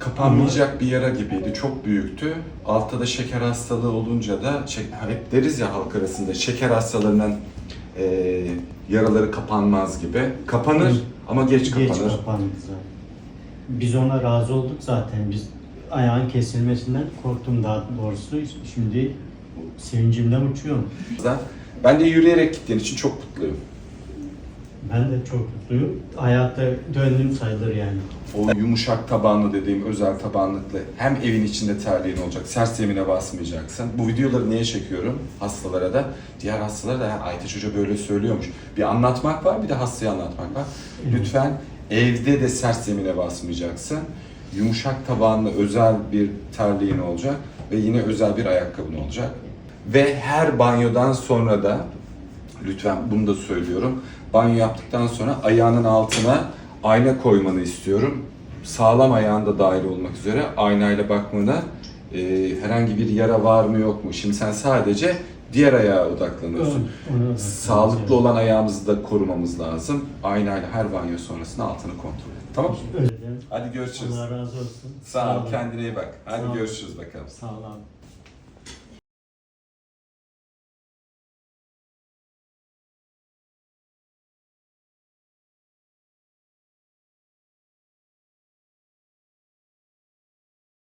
kapanmayacak bir yara gibiydi. Çok büyüktü. Altta da şeker hastalığı olunca da hep deriz ya halk arasında şeker hastalarının e, yaraları kapanmaz gibi. Kapanır ama geç Geç kapanır. kapandı zaten. Biz ona razı olduk zaten. Biz ayağın kesilmesinden korktum daha doğrusu. Şimdi sevincimden uçuyorum. Ben de yürüyerek gittiğin için çok mutluyum. Ben de çok mutluyum. Hayatta döndüm sayılır yani. O yumuşak tabanlı dediğim özel tabanlıklı hem evin içinde terliğin olacak, sert zemine basmayacaksın. Bu videoları niye çekiyorum? Hastalara da, diğer hastalara da "Ya Aytaç Hoca böyle söylüyormuş. Bir anlatmak var, bir de hastaya anlatmak var. Lütfen evde de sert zemine basmayacaksın. Yumuşak tabanlı özel bir terliğin olacak ve yine özel bir ayakkabın olacak. Ve her banyodan sonra da lütfen bunu da söylüyorum. Banyo yaptıktan sonra ayağının altına ayna koymanı istiyorum. Sağlam ayağın da dahil olmak üzere aynayla bakmanı e, herhangi bir yara var mı yok mu? Şimdi sen sadece diğer ayağa odaklanıyorsun. Onu- Sağlıklı olan ayağımızı da korumamız lazım. Aynayla her banyo sonrasında altını kontrol et. Tamam mı? Özledim. Hadi görüşürüz. Allah razı olsun. Sağ ol, olun. kendine iyi bak. Hadi Sağ ol. görüşürüz bakalım. Sağ ol abi.